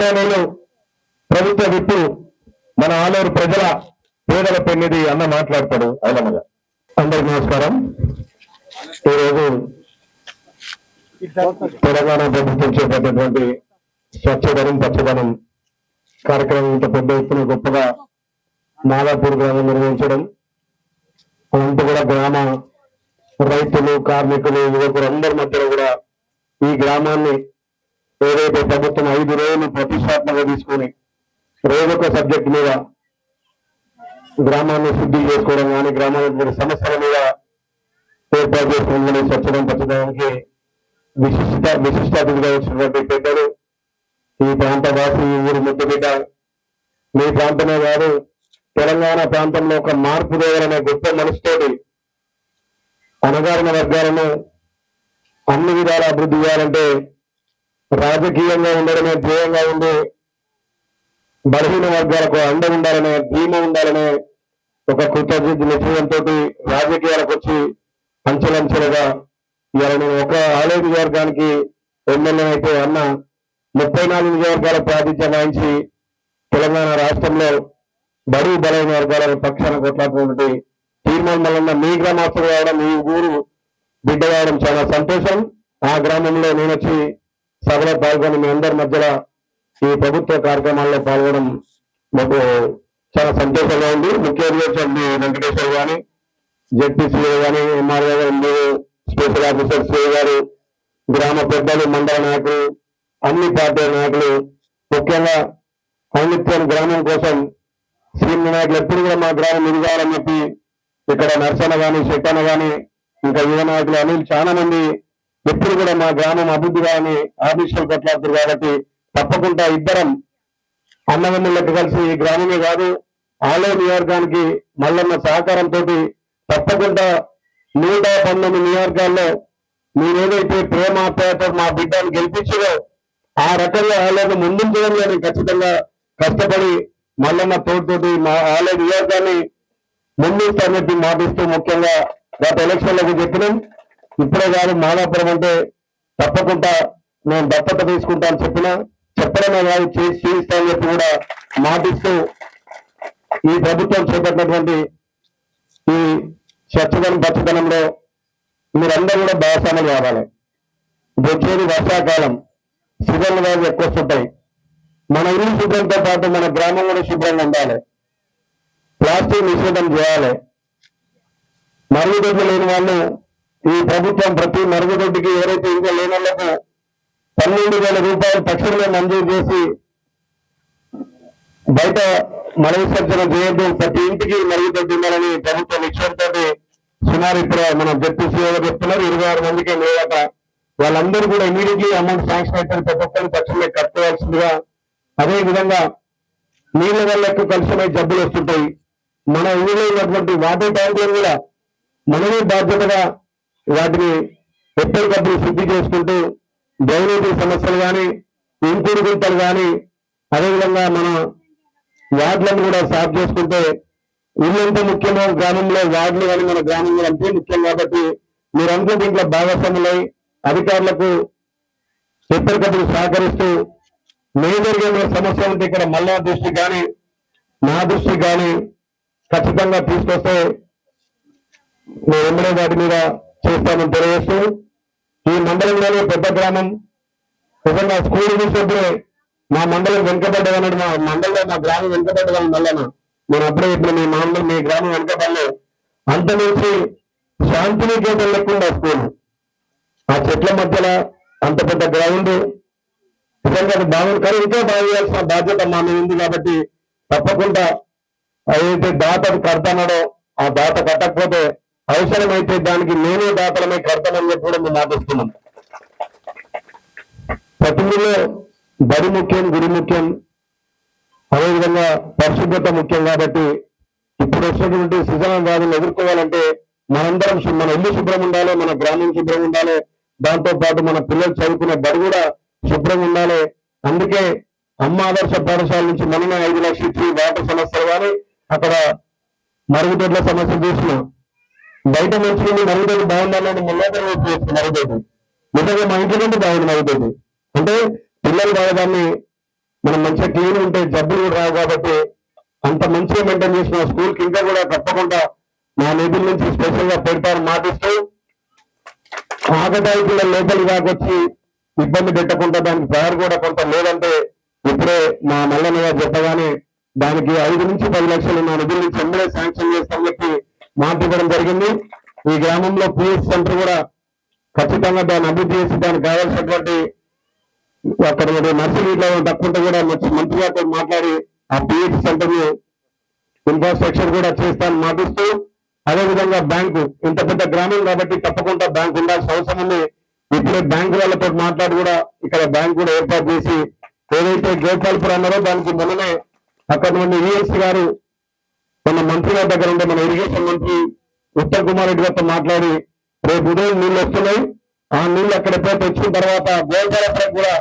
కార్యాలయంలో ప్రభుత్వ విప్పు మన ఆలూరు ప్రజల పేదల పెన్నిది అన్న మాట్లాడతాడు ఐలమ్మగా అందరికి నమస్కారం. ఈరోజు తెలంగాణ ప్రభుత్వం చేపట్టినటువంటి స్వచ్ఛదనం పచ్చదనం కార్యక్రమం ఇంత పెద్ద ఎత్తున గొప్పగా మాదాపూర్ గ్రామం నిర్వహించడం అంతా కూడా గ్రామ రైతులు కార్మికులు యువకులు అందరి మధ్యలో కూడా ఈ గ్రామాన్ని ఏదైతే ప్రభుత్వం ఐదు రోజులు ప్రతిష్టాత్మకంగా తీసుకొని రోజొక సబ్జెక్ట్ మీద గ్రామాన్ని శుద్ధి చేసుకోవడం కానీ గ్రామాల సమస్యల మీద ఏర్పాటు చేసుకుని స్వచ్ఛతం పచ్చడానికి విశిష్ట విశిష్ట అతిథిగా వచ్చినటువంటి పెద్దలు ఈ ప్రాంత వాసి ఊరు ముద్దుబిడ్డ మీ ప్రాంతమే కాదు తెలంగాణ ప్రాంతంలో ఒక మార్పు దేవాలనే గొప్ప మనసుతోటి అణగారిన వర్గాలను అన్ని విధాల అభివృద్ధి చేయాలంటే రాజకీయంగా ఉండడమే ధ్యేయంగా ఉండి బలహీన వర్గాలకు అండ ఉండాలనే ధీమ ఉండాలనే ఒక కృతజ్ఞత నిశ్చయంతో రాజకీయాలకు వచ్చి అంచెలంచెలుగా ఇవాళ నేను ఒక ఆలయ వర్గానికి ఎమ్మెల్యే అయితే అన్న ముప్పై నాలుగు నియోజకవర్గాల ప్రాతిధ్యం వహించి తెలంగాణ రాష్ట్రంలో బరువు బలైన వర్గాల పక్షాన కొట్లాడుతున్నటువంటి తీర్మానం వలన మీ గ్రామస్తులు కావడం మీ ఊరు బిడ్డ కావడం చాలా సంతోషం. ఆ గ్రామంలో నేను వచ్చి సభలో పాల్గొని మీ అందరి మధ్యలో ఈ ప్రభుత్వ కార్యక్రమాల్లో పాల్గొనడం మాకు చాలా సంతోషంగా ఉంది. ముఖ్యంగా చూడండి వెంకటేశ్వర గాని జడ్పీసీఏ గాని ఎంఆర్ఏ గారు స్పెషల్ ఆఫీసర్ గారు గ్రామ పెద్దలు మండల నాయకులు అన్ని పార్టీల నాయకులు ముఖ్యంగా ఔనిత్యం గ్రామం కోసం సీనియర్ నాయకులు ఎప్పుడు కూడా మా గ్రామం ఎదగాలని చెప్పి ఇక్కడ నర్సన గాని శక్తన గాని ఇంకా యువ నాయకులు అనిల్ చాలా మంది ఎప్పుడు కూడా మా గ్రామం అభివృద్ధి కాని ఆఫీసులు కొట్లాడుతారు కాబట్టి తప్పకుండా ఇద్దరం అన్నదమ్ములకు కలిసి ఈ గ్రామమే కాదు ఆలయ నియోజకానికి మల్లన్న సహకారంతో తప్పకుండా నూట పంతొమ్మిది నియోజకాల్లో మీరేదైతే ప్రేమ పేట మా బిడ్డను గెలిపించారో ఆ రకంగా ఆలయం ముందుంచడం నేను ఖచ్చితంగా కష్టపడి మల్లన్న తోడుతోటి మా ఆలయ నియోజకాన్ని ముందుస్తానని చెప్పి మాటిస్తూ ముఖ్యంగా గత ఎలక్షన్లకు చెప్పినాం. ఇప్పుడే కాదు మాదాపురం అంటే తప్పకుండా నేను దత్తత తీసుకుంటా అని చెప్పిన చెప్పడమే కాదు చేసి చేయిస్తానని చెప్పి కూడా మాటిస్తూ ఈ ప్రభుత్వం చేపట్టినటువంటి ఈ స్వచ్ఛతనం పచ్చదనంలో మీరందరూ కూడా భాగస్వాములు కావాలి. వచ్చేది వర్షాకాలం సీజన్ వ్యాధులు ఎక్కువ వస్తుంటాయి. మన ఇల్లు శుభ్రంతో పాటు మన గ్రామం కూడా శుభ్రంగా ఉండాలి. ప్లాస్టిక్ నిషేధం చేయాలి. మరుగుదొడ్లు లేని వాళ్ళు ఈ ప్రభుత్వం ప్రతి మరుగుదొడ్డికి ఎవరైతే ఇంకా లేనళ్ళకు పన్నెండు వేల రూపాయలు తక్షణమే మంజూరు చేసి బయట మల విసర్జన చేయొద్దు. ప్రతి ఇంటికి మరుగుదొడ్డి ఉండాలని ప్రభుత్వం నిశ్చయంతో సుమారు ఇప్పుడు మన జడ్పీ చెప్తున్నారు. ఇరవై ఆరు మందికి లేదట వాళ్ళందరూ కూడా ఇమీడియట్లీ అమౌంట్ శాంక్షన్ అయితే ప్రతి ఒక్కరిని తక్షణమే కట్టుకోవాల్సిందిగా. అదే విధంగా నీళ్ళ వల్ల ఎక్కువ జబ్బులు వస్తుంటాయి. మన ఊళ్ళో ఉన్నటువంటి వాటర్ ట్యాంకులను కూడా మనమే బాధ్యతగా వాటిని ఎప్పటికప్పుడు శుద్ధి చేసుకుంటూ డ్రైనేజీ సమస్యలు కానీ ఇంకుడు గుంతలు కానీ అదేవిధంగా మన వార్డులను కూడా సాఫ్ చేసుకుంటే ఇల్లు ఎంత ముఖ్యమో గ్రామంలో వార్డులు కానీ మన గ్రామంలో అంతే ముఖ్యం కాబట్టి మీరంతా దీంట్లో భాగస్వాములై అధికారులకు ఎప్పటికప్పుడు సహకరిస్తూ మేజర్గా ఏమైనా సమస్య ఉంటే ఇక్కడ మళ్ళా దృష్టి కానీ నా దృష్టి కానీ ఖచ్చితంగా తీసుకొస్తే మేము వాటి మీద చేస్తామని తెలియజేస్తూ ఈ మండలంలోనే పెద్ద గ్రామం నిజంగా స్కూల్ చూసినప్పుడే మా మండలం వెనుకబడ్డదన్నాడు మా మండలంలో మా గ్రామం వెనుకబడ్డదని మళ్ళా నేను అప్పుడే ఇప్పుడు మీ మండలం మీ గ్రామం వెనుకబడలే అంత నుంచి శాంతినికేతన్ లేకుండా స్కూల్. ఆ చెట్ల మధ్యలో అంత పెద్ద గ్రౌండ్. నిజంగా అది బాగుంది. కానీ ఇంకా బాగా బాధ్యత మా మీద ఉంది కాబట్టి తప్పకుండా ఏదైతే దాత కడతానో ఆ దాత కట్టకపోతే అవసరమైతే దానికి నేనే దాతలమై కడతానని చెప్పి కూడా మేము మాటిస్తున్నాం. ప్రతి బడి ముఖ్యం గురి ముఖ్యం అదేవిధంగా పరిశుభ్రత ముఖ్యం కాబట్టి ఇప్పుడు వచ్చినటువంటి సృజన వ్యాధులను ఎదుర్కోవాలంటే మనందరం మన ఇల్లు శుభ్రం ఉండాలి మన గ్రామం శుభ్రం ఉండాలి దాంతో పాటు మన పిల్లలు చదువుకునే బడి కూడా శుభ్రంగా ఉండాలి. అందుకే అమ్మ ఆదర్శ పాఠశాల నుంచి మనమే ఐదు లక్షలు ఇచ్చి వాటర్ సమస్యలు కానీ అక్కడ మరుగుదొడ్ల సమస్య చూసినాం బయట నుంచి నుండి మరుగుదొడ్డి బాగుండాలని ముల్లాదర చేస్తుంది మరుగుదొడ్డి నిజంగా మా ఇంటి నుండి బాగుంది మరుగుదొడ్డి అంటే పిల్లలు బాగదాన్ని మనం మంచిగా క్లీన్ ఉంటే జబ్బులు కూడా రావు కాబట్టి అంత మంచిగా మెయింటైన్ చేసిన స్కూల్కి ఇంకా కూడా తప్పకుండా మా నిధుల నుంచి స్పెషల్గా పెడతారు మాటిస్తూ ఆగటాయి పిల్లలు లోపలి దాకొచ్చి ఇబ్బంది పెట్టకుండా దానికి తయారు కూడా కొంత లేదంటే ఇప్పుడే మా మల్లన్న గారు చెప్పగానే దానికి ఐదు నుంచి పది లక్షలు మా నిధుల నుంచి ఎంబడే శాంక్షన్ చేస్తామని చెప్పి మాట జరిగింది. ఈ గ్రామంలో పిఎస్ సెంటర్ కూడా ఖచ్చితంగా దాన్ని అభివృద్ధి చేసి దానికి కావాల్సినటువంటి అక్కడ నర్సరీలో తక్కువ కూడా మంచి మంత్రి గారితో మాట్లాడి ఆ పిహెచ్ సెంటర్ని ఇన్ఫ్రాస్ట్రక్చర్ కూడా చేస్తానని మాటిస్తూ అదేవిధంగా బ్యాంకు ఇంత పెద్ద గ్రామం కాబట్టి తప్పకుండా బ్యాంకు ఉండాల్సిన అవసరం ఉంది. ఇప్పుడే బ్యాంకు వాళ్ళతో మాట్లాడి కూడా ఇక్కడ బ్యాంకు కూడా ఏర్పాటు చేసి ఏదైతే గోపాల్పూర్ అన్నారో దానికి మొన్ననే అక్కడ నుండి ఈఎస్ గారు మన మంత్రి గారి దగ్గర ఉండే మన ఇరిగేషన్ మంత్రి ఉత్తమ్ కుమార్ రెడ్డి గారితో మాట్లాడి రేపు ఉదయం నీళ్ళు వస్తున్నాయి. ఆ నీళ్ళు అక్కడ ఎప్పుడైతే వచ్చిన తర్వాత గోల్పాలపురం కూడా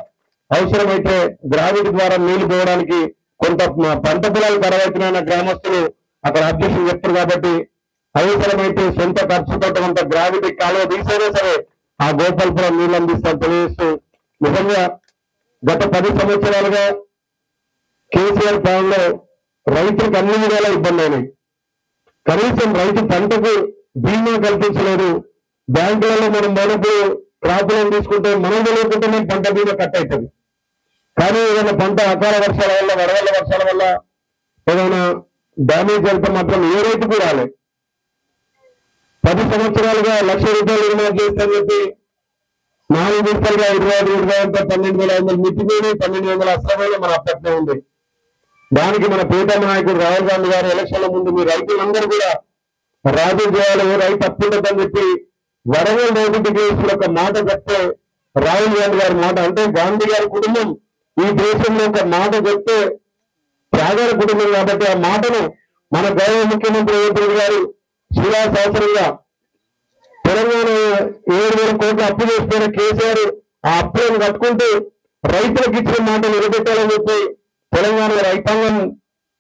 అవసరమైతే గ్రావిటీ ద్వారా నీళ్ళు పోవడానికి కొంత పంట పొలాలు కరవైతున్న గ్రామస్తులు అక్కడ అధ్యక్షులు చెప్తారు కాబట్టి అవసరమైతే సొంత ఖర్చుతో కొంత గ్రావిటీ కాలువ తీసేదే సరే ఆ గోపాల్పురం నీళ్ళు అందిస్తారు తెలియజేస్తూ నిజంగా గత పది సంవత్సరాలుగా కేసీఆర్ పాలనలో రైతులకు అన్ని విధాలా ఇబ్బంది అయినాయి. కనీసం రైతు పంటకు బీమా కల్పించలేదు. బ్యాంకులలో మనం మనకు క్రాప్ లోన్ తీసుకుంటే మనం తెలియకుండానే పంట బీమా కట్ అవుతుంది కానీ ఏదైనా పంట అకాల వర్షాల వల్ల వడవల్ల వర్షాల వల్ల ఏదైనా డ్యామేజ్ అయితే మాత్రం ఏ రైతుకు రాలే. పది సంవత్సరాలుగా లక్ష రూపాయలు రుణాలు చేస్తారని చెప్పి నాలుగు రూపాయలుగా ఇరవై ఐదు ఇరవై పన్నెండు వేల ఐదు వందలు మితిపోయి పన్నెండు వందల అసలమైన మన అప్పట్లో ఉంది. దానికి మన ప్రీతమ నాయకుడు రాహుల్ గాంధీ గారు ఎలక్షన్ల ముందు మీ రైతులందరూ కూడా రాజు చేయాలి రైతు అప్పుండదని చెప్పి వరంగల్ రైతు కేసులు ఒక మాట చెప్తే రాహుల్ గాంధీ గారి మాట అంటే గాంధీ గారి కుటుంబం ఈ దేశంలో ఒక మాట చెప్తే త్యాగాల కుటుంబం కాబట్టి ఆ మాటను మన గౌరవ ముఖ్యమంత్రి రేవంత్ గారు శిలా సంవత్సరంగా తెలంగాణ ఏడు వేల కోట్లు అప్పు చేస్తున్న కేసీఆర్ ఆ అప్పులను కట్టుకుంటూ రైతులకు ఇచ్చిన మాట నిలబెట్టాలని చెప్పి తెలంగాణ రైతాంగం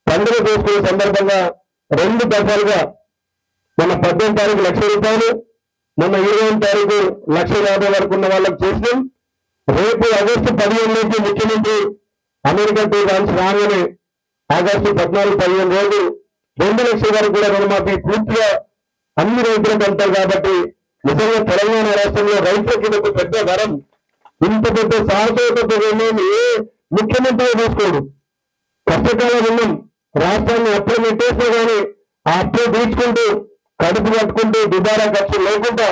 పండుగ చేసుకునే సందర్భంగా రెండు దఫాలుగా మన పద్దెనిమిది తారీఖు లక్ష రూపాయలు మొన్న ఇరవై తారీఖు లక్ష యాభై వరకు ఉన్న వాళ్ళకి చేసినాం. రేపు ఆగస్టు పదిహేను నుంచి ముఖ్యమంత్రి అమెరికా టూ రాన్స్ రాగానే ఆగస్టు పద్నాలుగు పదిహేను రోజులు రెండు లక్షల వరకు కూడా రుణమాఫీ పూర్తిగా అన్ని రైతులకు అంటారు కాబట్టి నిజంగా తెలంగాణ రాష్ట్రంలో రైతులకి ఒక పెద్ద వరం. ఇంత పెద్ద సాహసోపత ఏ ముఖ్యమంత్రి తీసుకోడు. కష్టకాలం ఉన్నాం రాష్ట్రాన్ని అప్పులు పెట్టేస్తే కానీ ఆ అప్పులు తీర్చుకుంటూ కడుపు కట్టుకుంటూ దుబారా ఖర్చు లేకుండా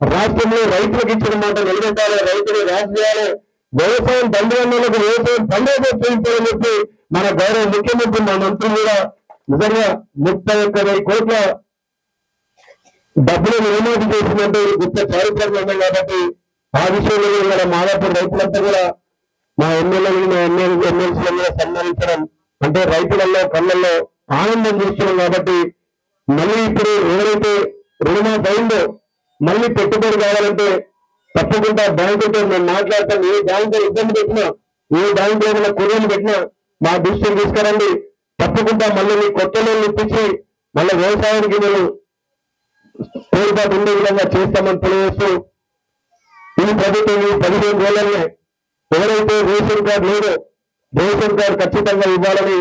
రాష్ట్రంలో రైతులకు ఇచ్చిన మాట నిలబెట్టాలి రైతులు రాజు చేయాలి వ్యవసాయం తండ్రులకు వ్యవసాయం పండుగ చేయించాలని చెప్పి మన గౌరవ ముఖ్యమంత్రి మా మంత్రులు కూడా నిజంగా ముప్పై ఒక్క వెయ్యి కోట్ల డబ్బులను ఏమాటి చేసినట్టు ఇది గొప్ప చారిత్రకం కాబట్టి ఆ విషయంలో కూడా మాదాపూర్ రైతులంతా కూడా మా ఎమ్మెల్యేలు మా ఎమ్మెల్యే ఎమ్మెల్సీలను సన్మానించడం అంటే రైతులలో కళ్ళల్లో ఆనందం చూస్తున్నాం కాబట్టి మళ్ళీ ఇప్పుడు ఎవరైతే రుణమాఫీ అయిందో మళ్ళీ పెట్టుబడి కావాలంటే తప్పకుండా బ్యాంకుతో మేము మాట్లాడతాం. ఏ బ్యాంకు ఇబ్బంది పెట్టినా ఏ బ్యాంకు ఏమైనా కొరియలు పెట్టినా మా దృష్టిని తీసుకురండి. తప్పకుండా మళ్ళీ మీ కొత్త లోన్లు ఇప్పించి మళ్ళీ వ్యవసాయానికి మేము తోడ్పాటు ఉండే విధంగా చేస్తామని తెలియజేస్తూ ఈ ప్రభుత్వం ఈ పదిహేను రోజులనే ఎవరైతే రేషన్ కార్డు లేదో రేషన్ కార్డు ఖచ్చితంగా ఇవ్వాలని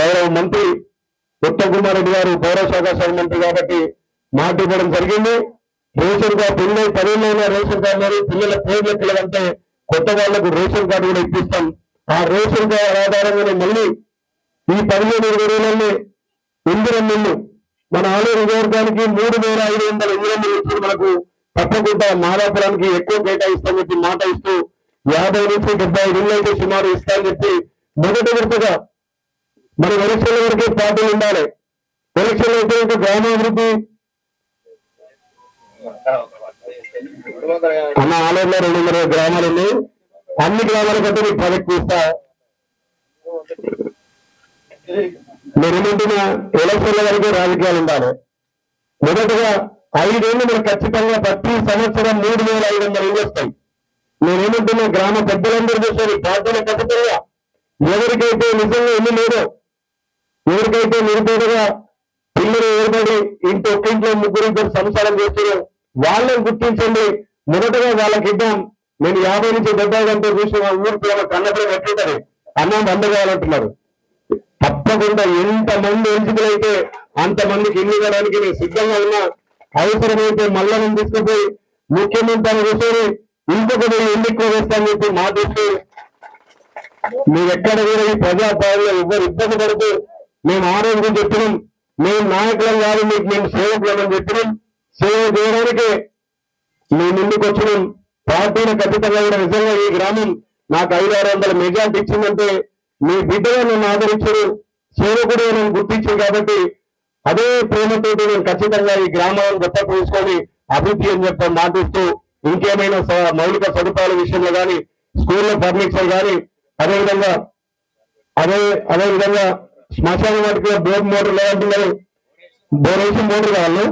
గౌరవ మంత్రి ఉత్తమ్ కుమార్ రెడ్డి గారు పౌరశాఖ శాఖ మంత్రి కాబట్టి మాట ఇవ్వడం జరిగింది. రేషన్ కార్డు పిల్లలు పదేళ్ళైనా రేషన్ కార్డు లేదు పిల్లల పేర్ల పిల్లలంటే కొత్త వాళ్ళకు రేషన్ కార్డు కూడా ఇప్పిస్తాం. ఆ రేషన్ కార్డు ఆధారంగానే మళ్ళీ ఈ పదిహేను ఇరవై రోజులన్నీ మన ఆలయ వర్గానికి మూడు వేల ఐదు వందల ఇందిరమ్మిళ్ళు మనకు తప్పకుండా మాదాపురానికి ఎక్కువ కేటాయిస్తామని చెప్పి మాట ఇస్తూ యాభై నుంచి డెబ్బై ఐదు అయితే సుమారు ఇస్తామని చెప్పి మొదటి విడతగా మన ఎలక్షన్ల వరకే పార్టీలు ఉండాలి. ఎలక్షన్లు అయితే ఇంకా గ్రామాభివృద్ధి అన్న ఆలయంలో రెండు వందల గ్రామాలు ఉన్నాయి. అన్ని గ్రామాల కంటే మీకు ప్రాజెక్ట్ ఇస్తా. మీరు ఎలక్షన్ల వరకు రాజకీయాలు ఉండాలి. మొదటగా ఐదేళ్ళు మనకు ఖచ్చితంగా ప్రతి సంవత్సరం మూడు వేల ఐదు వందల ఇల్లు వస్తాయి. నేనేమంటున్నా గ్రామ పెద్దలందరూ చూసారు పార్టీల ఖచ్చితంగా ఎవరికైతే నిజంగా ఇల్లు లేదో ఎవరికైతే నిరుపేదగా పిల్లలు ఏర్పడి ఇంటి ఒక్కింట్లో ముగ్గురు సంసారం చేస్తున్నారు వాళ్ళని గుర్తించండి. మొదటగా వాళ్ళకి ఇద్దాం. నేను యాభై నుంచి డెబ్బై గంటలు చూసి మా ఊరు ప్రేమ కన్నప్పుడు ఎట్లుంటది అన్నం అందగాలంటున్నారు కావాలంటున్నారు. తప్పకుండా ఎంతమంది ఎలిజిబుల్ అయితే అంతమందికి ఇల్లు ఇవ్వడానికి నేను సిద్ధంగా ఉన్నా. అవసరమైతే మళ్ళా నేను తీసుకుపోయి ముఖ్యమంత్రి అని ఇంకొక ఇంకొకటి ఎందుకు ఎక్కువ చెప్పి మా దృష్టి. మీరు ఎక్కడ కూడా ఈ ప్రజాపాలనలో ఎవరు ఇబ్బంది పడుతూ మేము ఆరోగ్యం చెప్పినాం. మేము నాయకులం కాదు మీకు మేము సేవకులమని చెప్పినాం. సేవ చేయడానికి మేము ముందుకు వచ్చినాం. పార్టీని ఖచ్చితంగా కూడా నిజంగా ఈ గ్రామం నాకు ఐదు ఆరు వందల మెజార్టీ ఇచ్చిందంటే మీ బిడ్డగా నన్ను ఆదరించారు. సేవకుడు నన్ను గుర్తించాను కాబట్టి అదే ప్రేమతో నేను ఖచ్చితంగా ఈ గ్రామాలను గొప్ప తీసుకొని అభివృద్ధి అని చెప్పి మాటిస్తూ ఇంకేమైనా మౌలిక సదుపాయాల విషయంలో కానీ స్కూల్లో ఫర్నిచర్ కానీ అదేవిధంగా అదే అదే విధంగా శ్మశాన వాటికి బోర్ మోటార్ లేదంటున్నారు బోర్ వేసి మోటార్ కావాలి?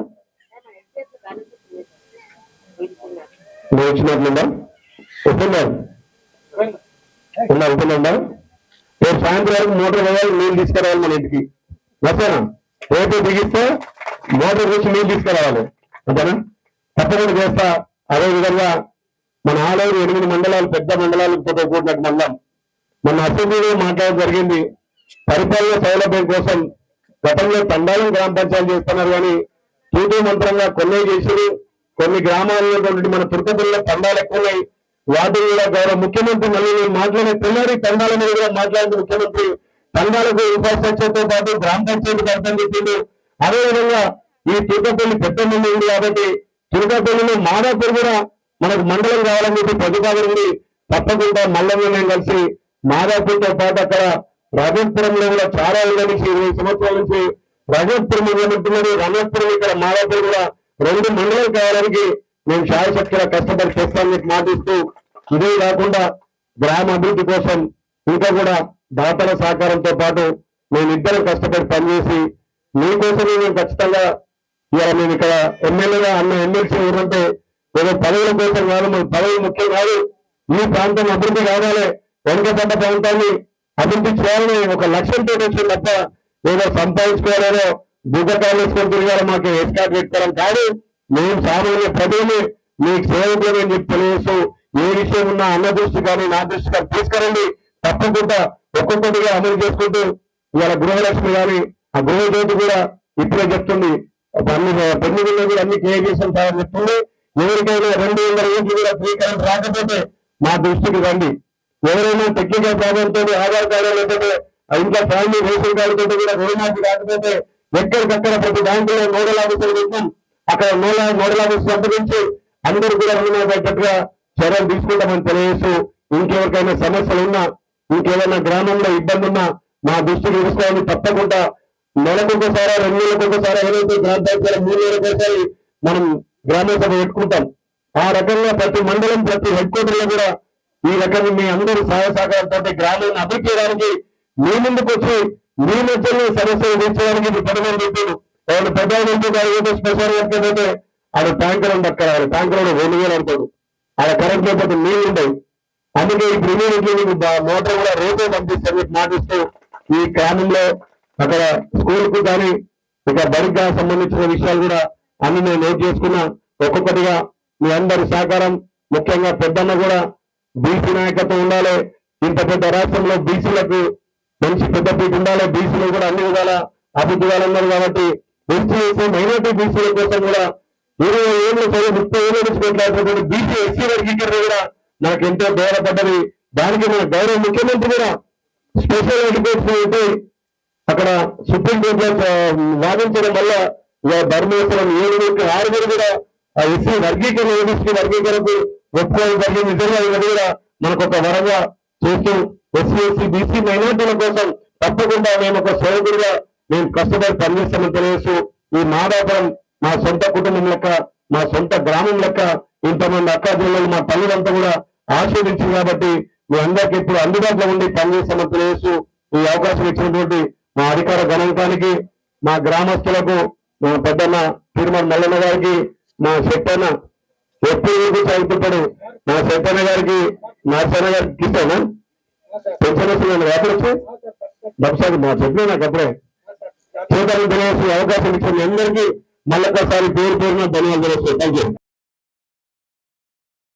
నువ్వు వచ్చినట్లుందా? వస్తుందా? ఉందా ఉంటుందా రేపు సాయంత్రం వరకు మోటార్ వేయాలి నీళ్ళు తీసుకురావాలి మన ఇంటికి. ఓకేనా రేపు బిగిస్తే మోటార్ చూసి నీళ్ళు తీసుకురావాలి. ఓకేనా తప్పకుండా చేస్తా. అదే విధంగా మన ఆలయం ఎనిమిది మండలాలు పెద్ద మండలాలతో కూడిన మండలం. మన అసెంబ్లీలో మాట్లాడడం జరిగింది. పరిపాలన సౌలభ్యం కోసం గతంలో తండాలం గ్రామ పంచాయతీ చేస్తున్నారు కానీ తూతూ మంత్రంగా కొన్ని చేసి కొన్ని గ్రామాల్లో మన తుర్కపల్లిలో తండాలు ఎక్కువ వాటి కూడా గౌరవ ముఖ్యమంత్రి మళ్ళీ నేను మాట్లాడే తెల్లారి తండాల మీద కూడా మాట్లాడిన ముఖ్యమంత్రి తండాలకు ఇన్ఫ్రాస్ట్రక్చర్తో పాటు గ్రామ పంచాయతీ కడతాం చెప్పిండు. అదే విధంగా ఈ తుర్కపల్లి పెద్ద మంది ఉంది కాబట్టి తుర్కపల్లిలో మాదాపూర్ కూడా మనకు మండలం కావాలని చెప్పి ప్రతిపాదన ఉంది తప్పకుండా మల్లమ్మ మేము కలిసి మాదాపూర్తో పాటు అక్కడ రాజపురంలో కూడా చాలా ఏళ్ళ నుంచి ఇరవై సంవత్సరాల నుంచి రాజపురం ఏమంటున్నారు రాజపురం ఇక్కడ మాదాపూర్ కూడా రెండు మండలం కావడానికి మేము శాయశక్తిగా కష్టపడి చేస్తామని చెప్పి మాటిస్తూ ఇదే కాకుండా గ్రామ అభివృద్ధి కోసం ఇంకా కూడా దాతల సహకారంతో పాటు మేము ఇద్దరం కష్టపడి పనిచేసి మీకోసమే మేము ఖచ్చితంగా ఇవాళ మేము ఇక్కడ ఎమ్మెల్యేగా అన్న ఎమ్మెల్సీ ఊరంటే ఏదో పదవుల కోసం కాదు మన పదవి ముఖ్యం కాదు. ఈ ప్రాంతం అభివృద్ధి కావాలి. వెనుకబడ్డ ప్రాంతాన్ని అభివృద్ధి చేయాలని ఒక లక్ష్యంతో వచ్చింది తప్ప ఏదో సంపాదించుకోవాలో బుగ్గకాయలు వేసుకొని తిరిగారు మాకు ఎస్కాట్ పెట్టుకోవడం కాదు. మేము సామాన్య ప్రజలు మీకు సేవకులు అని చెప్పి తెలియజేస్తూ ఏ విషయం ఉన్నా అన్న దృష్టి కానీ నా దృష్టి కానీ తీసుకురండి. తప్పకుండా ఒక్కొక్కటిగా అమలు చేసుకుంటూ ఇవాళ గృహలక్ష్మి కానీ ఆ గృహజ్యోతి కూడా ఇప్పుడే చెప్తుంది. అన్ని పెళ్ళి కూడా అన్ని క్లియర్ చేసిన తర్వాత చెప్తుంది ఎవరికైనా రెండు వందల యూనిట్లు కూడా ఫ్రీ కరెంట్ రాకపోతే మా దృష్టికి రండి. ఎవరైనా టెక్నికల్ ప్రాబ్లం తోటి ఆధార్ కార్డు లేకపోతే ఇంకా ఫ్యామిలీ రేషన్ కార్డు తోటి కూడా రుణమాఫీ కాకపోతే ఎక్కడికక్కడ ప్రతి బ్యాంకులో నోడల్ ఆఫీసులు పెట్టాం. అక్కడ నోడల్ నోడల్ ఆఫీస్ సంప్రదించి అందరూ కూడా రుణమాఫీ అయ్యేటట్టుగా చర్యలు తీసుకుంటామని తెలియజేస్తూ ఇంకెవరికైనా సమస్యలు ఉన్నా ఇంకేదైనా గ్రామంలో ఇబ్బంది ఉన్నా మా దృష్టికి ఇస్తామని తప్పకుండా నెలకు రెండు నెలలకు ఏదైతే గ్రామ పంచాయతీ మూడు నెలలకు మనం గ్రామ సభ పెట్టుకుంటాం. ఆ రకంగా ప్రతి మండలం ప్రతి హెడ్ క్వార్టర్లో కూడా ఈ రకంగా మీ అందరూ సహాయ సహకారంతో గ్రామాన్ని అభివృద్ధి చేయడానికి మీ ముందుకు వచ్చి మీ మధ్యలో సమస్యలు తీర్చడానికి ఇది పదమని చెప్పారు వాళ్ళు ప్రధానమంత్రి గారు ఏదో స్పెషల్ వర్క్ ఏంటంటే అది ట్యాంకర్ ఉంది అక్కడ ట్యాంకర్ రెండు వేలు అంటాడు ఆడ కరెంట్ లేకపోతే నీళ్ళు ఉండవు. అందుకే ఇప్పుడు ఇమీడియట్లీ మీకు మోటార్ కూడా రేపే పంపిస్తారు మీకు మాటిస్తూ ఈ గ్రామంలో అక్కడ స్కూల్కు కానీ ఇక బడిగా సంబంధించిన విషయాలు కూడా అన్ని నేను నోట్ చేసుకున్నా. ఒక్కొక్కటిగా మీ అందరి సహకారం ముఖ్యంగా పెద్దన్న కూడా బీసీ నాయకత్వం ఉండాలి. ఇంత పెద్ద రాష్ట్రంలో బీసీలకు మంచి పెద్ద పీట ఉండాలి. బీసీలు కూడా అన్ని విధాల అభివృద్ధి కాబట్టి ఎస్సీ మైనార్టీ బీసీల కోసం కూడా ఇరవై ఏళ్ళు సరే ముప్పై ఏళ్ళ నుంచి కొట్లాడుతున్నటువంటి బీసీ ఎస్సీ వర్గీకరణ కూడా నాకు ఎంతో దోహదపడ్డది. దానికి మన గౌరవ ముఖ్యమంత్రి కూడా స్పెషల్ ఎడ్యుకేషన్ అయితే అక్కడ సుప్రీం కోర్టు వాదించడం వల్ల ఇవాళ ధర్మేశ్వరం ఏడుగురికి ఆరుగురు కూడా ఎస్సీ వర్గీకరణ ఎస్సీ వర్గీకరణకు ఒప్పుకోవడం జరిగింది. నిజంగా ఇది కూడా మనకు ఒక వరంగా చేస్తూ ఎస్సీ ఎస్సీ బీసీ మైనార్టీల కోసం తప్పకుండా మేము ఒక సేవకుడిగా మేము కష్టపడి పనిచేస్తామని తెలియజేస్తూ ఈ మాదాపురం మా సొంత కుటుంబం లెక్క మా సొంత గ్రామం లెక్క ఇంతమంది అక్క జిల్లలు మా తల్లిదంతా కూడా ఆశీర్వించింది కాబట్టి మీ అందరికి ఇప్పుడు అందుబాటులో ఉండి పనిచేస్తామని తెలియజేస్తూ ఈ అవకాశం ఇచ్చినటువంటి మా అధికార గణాంకానికి మా గ్రామస్తులకు మా పెద్దన్న తిరుమల మల్లన్న గారికి మా చెప్పన్న ఎప్పుడు చదువుతుంటాడు మా చెప్పన్న గారికి నరసన్న గారికి ఇస్తాను పెన్షన్ వస్తుంది రావచ్చు డబ్బుసారి మా చెప్పిన నాకు అప్పుడే చేతలు తెలియజేసే అవకాశం ఇచ్చిన అందరికీ మళ్ళొకసారి పేరు పేరున ధన్యవాదాలు తెలుస్తాయి థ్యాంక్ యూ